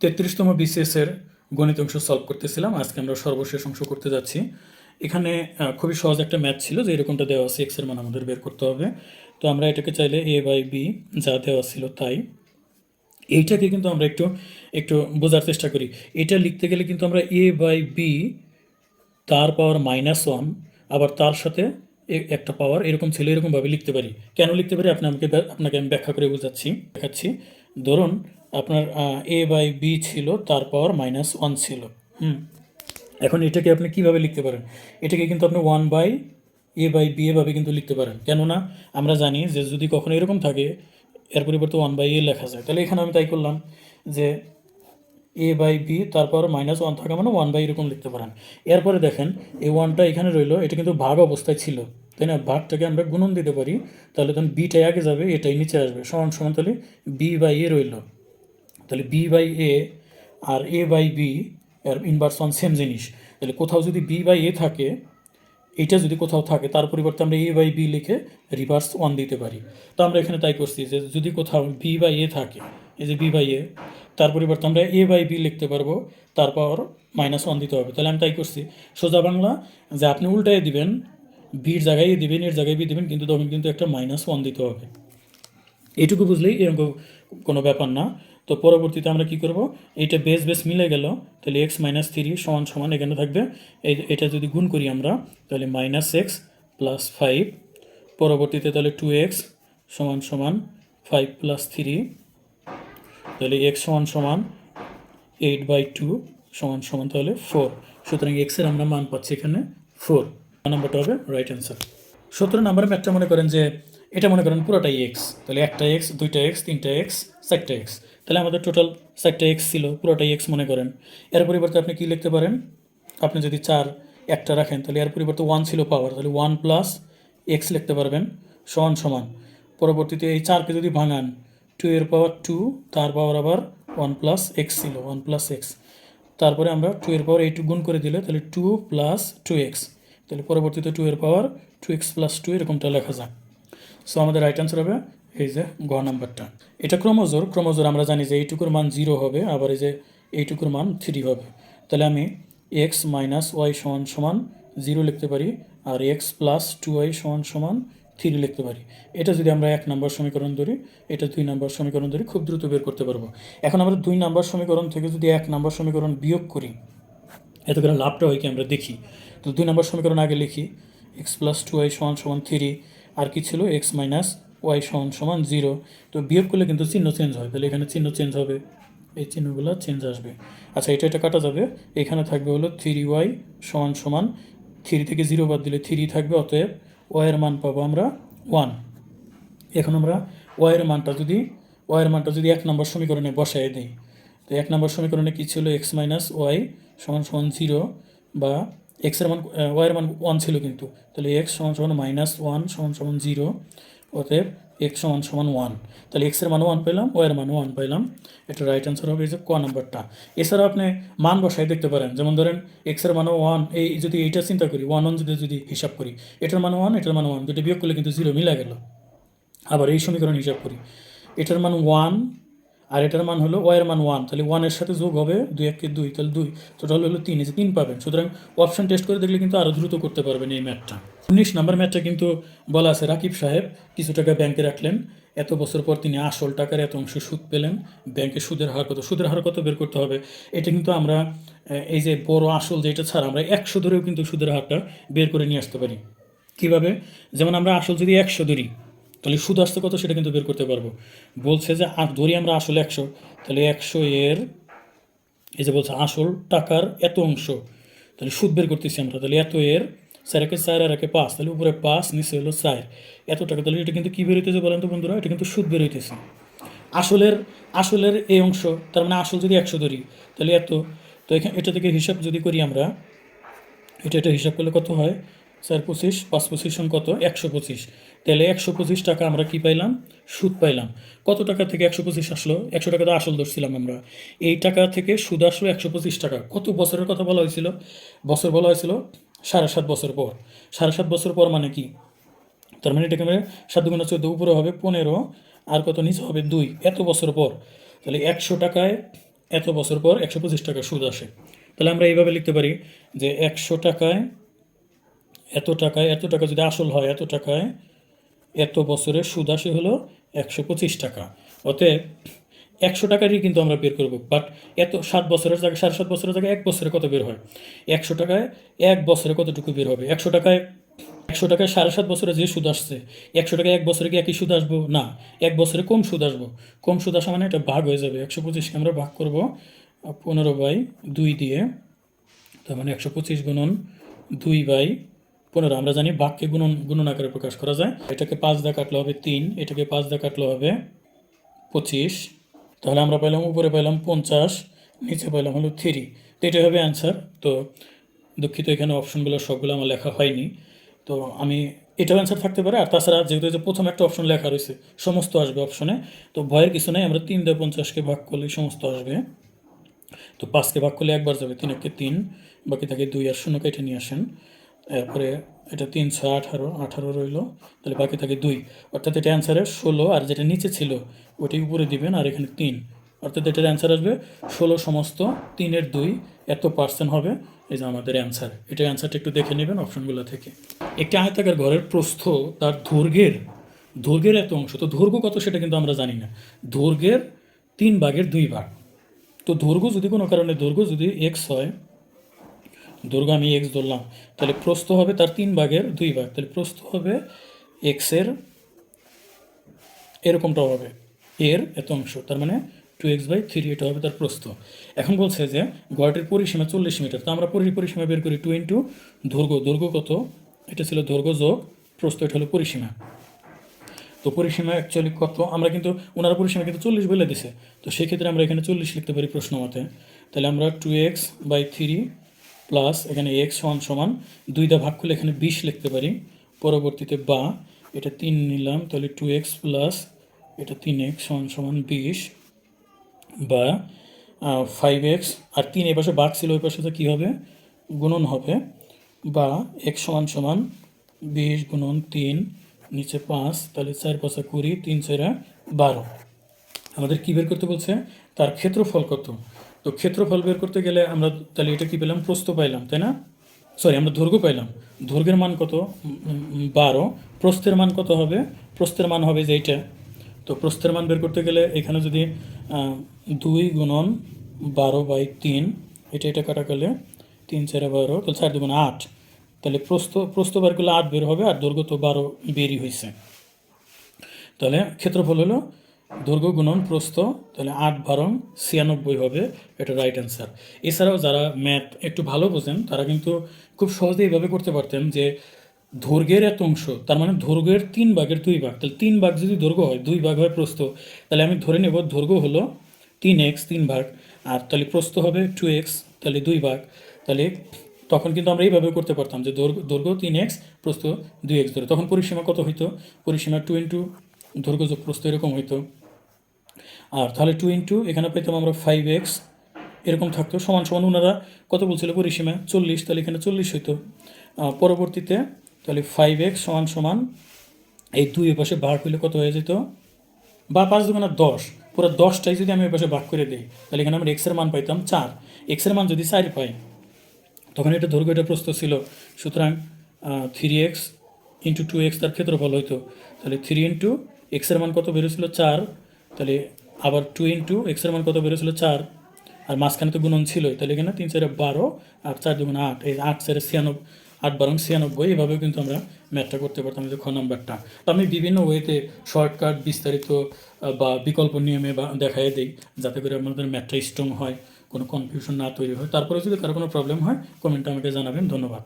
তেত্রিশতম BCS এর গণিত অংশ সলভ করতেছিলাম। আজকে আমরা সর্বশেষ অংশ করতে যাচ্ছি। এখানে খুবই সহজ একটা ম্যাথ ছিল যে এরকমটা দেওয়া আছে এক্সের মান আমাদের বের করতে হবে। তো আমরা এটাকে চাইলে এ বাই বি যা দেওয়া ছিল তাই। এইটাকে কিন্তু আমরা একটু একটু বোঝার চেষ্টা করি। এটা লিখতে গেলে কিন্তু আমরা এ বাই বি তার পাওয়ার মাইনাস ওয়ান আবার তার সাথে একটা পাওয়ার এরকম ছিল, এরকমভাবে লিখতে পারি। কেন লিখতে পারি? আপনি আমাকে আপনাকে আমি ব্যাখ্যা করে বোঝাচ্ছি, দেখাচ্ছি। ধরুন আপনার এ বাই বি ছিল তার পাওয়ার মাইনাস ওয়ান ছিল। হুম। এখন এটাকে আপনি কীভাবে লিখতে পারেন? এটাকে কিন্তু আপনি one by A by B এভাবে কিন্তু লিখতে পারেন। কেননা আমরা জানি যে যদি কখনো এরকম থাকে, এর পরিবর্তে ওয়ান বাই এ লেখা যায়। তাহলে এখানে আমি তাই করলাম যে এ বাই বি তারপর মাইনাস ওয়ান থাকা মানে ওয়ান বাই এরকম লিখতে পারেন। এরপরে দেখেন, এই ওয়ানটা এখানে রইল, এটা কিন্তু ভাগ অবস্থায় ছিল। তাই না? ভাগটাকে আমরা গুণন দিতে পারি, তাহলে তখন বিটাই আগে যাবে এটাই নিচে আসবে। সমান সমান তাহলে বি বাই এ রইল। তাহলে বি বাই এ আর এ বাই বি এর ইনভার্স ওয়ান সেম জিনিস। তাহলে কোথাও যদি বি বাই এ থাকে, এটা যদি কোথাও থাকে, তার পরিবর্তে আমরা এ বাই বি লিখে রিভার্স ওয়ান দিতে পারি। তো আমরা এখানে তাই করছি যে যদি কোথাও বি বাই এ থাকে, এই যে বি বাই এ তার পরিবর্তে আমরা এ বাই বি লিখতে পারব, তারপর মাইনাস ওয়ান দিতে হবে। তাহলে আমি তাই করছি, সোজা বাংলা, যে আপনি উল্টায় দিবেন বির জায়গায় দিবেন এর জায়গায় বি দিবেন, কিন্তু তখন কিন্তু একটা মাইনাস ওয়ান দিতে হবে। এইটুকু বুঝলেই এরকম কোনো ব্যাপার না। তো পরবর্তীতে আমরা কি করব? এইটা বেস বেস মিলে গেল, তাহলে এক্স মাইনাস থ্রি সমান সমান এখানে থাকবে। এটা যদি গুণ করি আমরা, তাহলে মাইনাস এক্স প্লাস ফাইভ পরবর্তীতে তাহলে টু এক্স সমান সমান ফাইভ প্লাস থ্রি তাহলে এক্স সমান সমান এইট বাই টু সমান সমান তাহলে ফোর সুতরাং এক্সের আমরা মান পাচ্ছি এখানে ফোর নাম্বারটা হবে রাইট অ্যান্সার সতেরো নাম্বারের ম্যাথটা মনে করেন যে, এটা মনে করেন পুরোটাই এক্স তাহলে একটা এক্স দুইটা এক্স তিনটা এক্স চারটা এক্স তাহলে আমাদের টোটাল চারটা এক্স ছিল, পুরোটাই এক্স মনে করেন। এর পরিবর্তে আপনি কি লিখতে পারেন? আপনি যদি চার, একটা রাখেন, তাহলে এর পরিবর্তে ওয়ান ছিল পাওয়ার তাহলে ওয়ান প্লাস এক্স লিখতে পারবেন, সমান সমান। পরবর্তীতে এই চারকে যদি ভাঙান টু এর পাওয়ার টু তার পাওয়ার আবার ওয়ান প্লাস এক্স ছিল ওয়ান প্লাস এক্স তারপরে আমরা টু এর পাওয়ার এইটু গুণ করে দিলে, তাহলে টু প্লাস টু এক্স তাহলে পরবর্তীতে টু এর power two X plus two এরকমটা লেখা যায় সো আমাদের রাইট অ্যান্সার হবে এই যে গ নাম্বারটা। এটা ক্রমজোর ক্রমজোর আমরা জানি যে এইটুকুর মান জিরো হবে, আবার এই যে এইটুকুর মান থ্রি হবে। তাহলে আমি এক্স মাইনাস ওয়াই সমান সমান জিরো লিখতে পারি, আর এক্স প্লাস টু ওয়াই সমান সমান থ্রি লিখতে পারি। এটা যদি আমরা এক নম্বর সমীকরণ ধরি, এটা দুই নম্বর সমীকরণ ধরি খুব দ্রুত বের করতে পারব। এখন আমরা দুই নম্বর সমীকরণ থেকে যদি এক নম্বর সমীকরণ বিয়োগ করি, এত করে লাভটা হয় কি আমরা দেখি। তো দুই নম্বর সমীকরণ আগে লিখি এক্স প্লাস টু ওয়াই সমান সমান থ্রি, আর কি ছিল? এক্স মাইনাস ওয়াই সমান সমান জিরো তো বিয়োগ করলে কিন্তু চিহ্ন চেঞ্জ হয়। তাহলে এখানে চিহ্ন চেঞ্জ হবে। এই চিহ্নগুলো চেঞ্জ আসবে। আচ্ছা এটা এটা কাটা যাবে। এখানে থাকবে হলো থ্রি ওয়াই সমান সমান থ্রি থেকে জিরো বাদ দিলে থ্রি থাকবে, অতএব ওয়াইয়ের মান পাবো আমরা ওয়ান এখন আমরা ওয়াইয়ের মানটা যদি ওয়াইয়ের মানটা যদি এক নম্বর সমীকরণে বসায় দিই, তো এক নম্বর সমীকরণে কী ছিল? এক্স মাইনাস ওয়াই সমান সমান জিরো বা এক্সের মান ওয়াইয়ের মান ওয়ান ছিল কিন্তু। তাহলে এক্স সমান সমান মাইনাস ওয়ান সমান সমান জিরো অতএব এক্স সমান সমান ওয়ান তাহলে এক্সের মান ওয়ান পেলাম ওয়ের মান ওয়ান পেলাম। এটা রাইট অ্যান্সার হবে যে ক নাম্বারটা। এছাড়াও আপনি মান বসাই দেখতে পারেন। যেমন ধরেন এক্সের মানও ওয়ান এই যদি এইটা চিন্তা করি ওয়ান ওয়ান যদি যদি হিসাব করি, এটার মান ওয়ান এটার মান ওয়ান দুটো বিয়োগ করলে কিন্তু জিরো মিলা গেল। আবার এই সমীকরণ হিসাব করি, এটার মান ওয়ান আর এটার মান হলো ওয়াইয়ের মান ওয়ান তাহলে ওয়ানের সাথে যোগ হবে দুই এককে দুই, তাহলে দুই টোটাল হলো তিন যে তিন পাবেন। সুতরাং অপশন টেস্ট করে দেখলে কিন্তু আরও দ্রুত করতে পারবেন এই ম্যাথটা উনিশ নাম্বার ম্যাথটা কিন্তু বলা আছে রাকিব সাহেব, কিছু টাকা ব্যাংকে রাখলেন। এত বছর পর তিনি আসল টাকার এত অংশ সুদ পেলেন। ব্যাংকে সুদের হার কত? সুদের হার কত বের করতে হবে? এটা কিন্তু আমরা এই যে বড় আসল যেটা ছাড়া আমরা একশো ধরেও কিন্তু সুদের হারটা বের করে নিয়ে আসতে পারি। কীভাবে? যেমন আমরা আসল যদি একশো ধরি তাহলে সুদ আসতে কত সেটা কিন্তু বের করতে পারব। বলছে যে ধরি আমরা আসল একশো, তাহলে একশো এর, এই যে বলছে আসল টাকার এত অংশ, তাহলে সুদ বের করতেছি আমরা, তাহলে এত এর, চার একে চার আর একে পাঁচ, তাহলে উপরে পাঁচ, নিচে হলো চার, এত টাকা, তাহলে এটা কিন্তু কী বেরোইতেছে বলেন তো বন্ধুরা? এটা কিন্তু সুদ বেরোইতেছে আসলের আসলের এই অংশ, তার মানে আসল যদি একশো ধরি, তাহলে এত, তো এখানে এটা থেকে হিসাব যদি করি আমরা, এটা এটা হিসাব করলে কত হয়? চার পঁচিশ, পাঁচ পঁচিশ কত? একশো পঁচিশ। তাহলে একশো পঁচিশ টাকা আমরা কি পাইলাম? সুদ পাইলাম। কত টাকা থেকে একশো পঁচিশ আসলো? একশো টাকা তো আসল ধরছিলাম আমরা। এই টাকা থেকে সুদ আসলো একশো পঁচিশ টাকা। কত বছরের কথা বলা হয়েছিল? বছর বলা হয়েছিল সাড়ে সাত বছর পর। সাড়ে সাত বছর পর মানে কি? তার মানে এটাকে আমরা সাত দুগুণা চোদ্দ উপরে হবে পনেরো, আর কত নিচে হবে দুই। এত বছর পর। তাহলে একশো টাকায় এত বছর পর একশো পঁচিশ টাকা সুদ আসে। তাহলে আমরা এইভাবে লিখতে পারি যে একশো টাকায় এত টাকায়, এত টাকা যদি আসল হয়, এত টাকায় এত বছরের সুদ আসে হলো একশো পঁচিশ টাকা। অতএব একশো টাকারই কিন্তু আমরা বের করব। বাট এত সাত বছরের জায়গায়, সাড়ে সাত বছরের জায়গায় এক বছরে কত বের হয়? একশো টাকায় এক বছরে কতটুকু বের হবে? একশো টাকায় একশো টাকায় সাড়ে সাত বছরে যে সুদ আসছে, একশো টাকায় এক বছরে কি একই সুদ আসব? না, এক বছরে কম সুদ আসব। কম সুদ আসা মানে এটা ভাগ হয়ে যাবে। একশো পঁচিশকে আমরা ভাগ করব পনেরো বাই দুই দিয়ে, তার মানে একশো পঁচিশ গুণন দুই বাই পনেরো, আমরা জানি বাক্যে গুণন গুণন আকারে প্রকাশ করা যায়। এটাকে পাঁচ দা কাটলে হবে তিন, এটাকে পাঁচ দা কাটলে হবে পঁচিশ। তাহলে আমরা পেলাম উপরে পেলাম পঞ্চাশ, নিচে পেলাম হলো থ্রি। তো এটাই হবে অ্যান্সার তো দুঃখিত, এখানে অপশনগুলো সবগুলো আমার লেখা হয়নি। তো আমি, এটাও অ্যান্সার থাকতে পারে। আর তাছাড়া যেহেতু যে প্রথম একটা অপশন লেখা রয়েছে, সমস্ত আসবে অপশনে তো ভয়ের কিছু নেই, আমরা তিন দিয়ে পঞ্চাশকে ভাগ করলেই সমস্ত আসবে। তো পাঁচকে ভাগ করলে একবার যাবে তিন একে তিন বাকি থাকে দুই আর শূন্য কেটে নিয়ে আসেন। এরপরে এটা তিন ছয় আঠারো আঠারো রইল। তাহলে বাকি থাকে দুই। অর্থাৎ এটা অ্যান্সারে ষোলো, আর যেটা নিচে ছিল ওটি উপরে দিবেন, আর এখানে তিন। অর্থাৎ এটার অ্যান্সার আসবে ষোলো সমস্ত তিনের দুই। এত পার্সেন্ট হবে, এই যে আমাদের অ্যান্সার এটা অ্যান্সারটা একটু দেখে নেবেন অপশনগুলো থেকে। একটি আয়তাকার ঘরের প্রস্থ, তার দৈর্ঘ্যের দৈর্ঘ্যের এত অংশ। তো দৈর্ঘ্য কত সেটা কিন্তু আমরা জানি না। দৈর্ঘ্যের তিন ভাগের দুই ভাগ। তো দৈর্ঘ্য যদি কোনো কারণে দৈর্ঘ্য যদি এক্স হয় দৈর্ঘ্য আমি এক্স ধরলাম। তাহলে প্রস্থ হবে তার তিন ভাগের দুই ভাগ। তাহলে প্রস্থ হবে এক্সের এরকমটা হবে। এর এত অংশ, তার মানে টু এক্স বাই থ্রি এটা হবে তার প্রস্থ। এখন বলছে যে গড়টির পরিসীমা চল্লিশ মিটার। তো আমরা পরি, পরিসীমা বের করি টু ইন্টু দৈর্ঘ্য দৈর্ঘ্য কত? এটা ছিল দৈর্ঘ্য যোগ প্রস্থ, এটা হলো পরিসীমা। তো পরিসীমা অ্যাকচুয়ালি কত? আমরা কিন্তু, ওনারা পরিসীমা কিন্তু চল্লিশ বলে দিছে। তো সেক্ষেত্রে আমরা এখানে চল্লিশ লিখতে পারি প্রশ্ন মতে। তাহলে আমরা two X by three plus এখানে এক্স সমান সমান, দুইটা ভাগ করলে এখানে বিশ লিখতে পারি। পরবর্তীতে বা, এটা তিন নিলাম, তাহলে টু এক্স প্লাস এটা তিন এক্স সমান সমান বিশ। বা ফাইভ এক্স আর তিন এ পাশে বাঘ ছিল ওই পাশে তো কী হবে? গুণন হবে। বা এক্স সমান সমান বিশ গুণন তিন, নিচে পাঁচ, তাহলে চার পাঁচা কুড়ি, তিন চারা বারো। আমাদের কী বের করতে বলছে? তার ক্ষেত্রফল কত? তো ক্ষেত্রফল বের করতে গেলে আমরা তাহলে এটা কী পেলাম? প্রস্থ পাইলাম, তাই না? সরি আমরা দৈর্ঘ্য পাইলাম। দৈর্ঘ্যের মান কত? বারো। প্রস্থের মান কত হবে? প্রস্থের মান হবে যে এইটা। তো প্রস্থের মান বের করতে গেলে এখানে যদি দুই গুণন বারো বাই তিন, এটা এটা কাটা গেলে তিন চারে বারো, তাহলে চার দুগুণ আট। তাহলে প্রস্থ প্রস্থ বার করলে আট বের হবে আর দৈর্ঘ্য তো বারো বেরই হয়েছে তাহলে ক্ষেত্রফল হলো দৈর্ঘ্য গুণন প্রস্থ, তাহলে আট বারং ছিয়ানব্বই হবে, এটা রাইট অ্যান্সার এছাড়াও যারা ম্যাথ একটু ভালো বোঝেন, তারা কিন্তু খুব সহজে এইভাবে করতে পারতেন যে দৈর্ঘ্যের এত অংশ, তার মানে দৈর্ঘ্যের তিন ভাগের দুই ভাগ, তাহলে তিন ভাগ যদি দৈর্ঘ্য হয়, দুই ভাগ হয় প্রস্থ, তাহলে আমি ধরে নেব দৈর্ঘ্য হলো তিন এক্স তিন ভাগ, আর তাহলে প্রস্থ হবে টু এক্স তাহলে দুই ভাগ, তাহলে তখন কিন্তু আমরা এইভাবে করতে পারতাম যে দৈর্ঘ্য দৈর্ঘ্য তিন এক্স প্রস্থ দুই এক্স ধরে। তখন পরিসীমা কত হইতো? পরিসীমা টু ইন্টু দৈর্ঘ্য যোগ প্রস্থ এরকম হইতো। আর তাহলে টু ইন্টু এখানে পেতাম আমরা ফাইভ এক্স এরকম থাকতো, সমান সমান ওনারা কত বলছিল পরিসীমা চল্লিশ, তাহলে এখানে চল্লিশ হইতো। পরবর্তীতে তাহলে ফাইভ এক্স সমান সমান এই দুই পাশে বার হইলে কত হয়ে যেত? বা পাঁচ দুগুণা দশ, পুরো দশটাই যদি আমি পাশে ভাগ করে দিই, তাহলে এখানে আমরা এক্সের মান পাইতাম চার। এক্সের মান যদি চার পাই তখন এটা দৈর্ঘ্য এটা প্রস্তুত ছিল। সুতরাং three X into two X তার ক্ষেত্রফল হইতো। তাহলে থ্রি ইন্টু এক্সের মান কত বেরোছিল চার। তাহলে আবার টু ইন্টু এক্সের মান কত বেরোছিল চার। আর মাঝখানে তো গুণন ছিলই, তাহলে এখানে তিন চারে বারো আর চার দুগুণ আট। এই আট চারে ছিয়ানব্বই আট বারো ছিয়ানব্বই, এভাবেও কিন্তু আমরা ম্যাথটা করতে পারতাম যে খ নাম্বারটা। তো আমি বিভিন্ন ওয়েতে শর্টকাট বিস্তারিত বা বিকল্প নিয়মে বা দেখাই দিই, যাতে করে আমাদের ম্যাথটা স্ট্রং হয়, কোনো কনফিউশন না তৈরি হয়। তারপরে যদি কারও কোনো প্রবলেম হয় কমেন্টে আমাকে জানাবেন। ধন্যবাদ।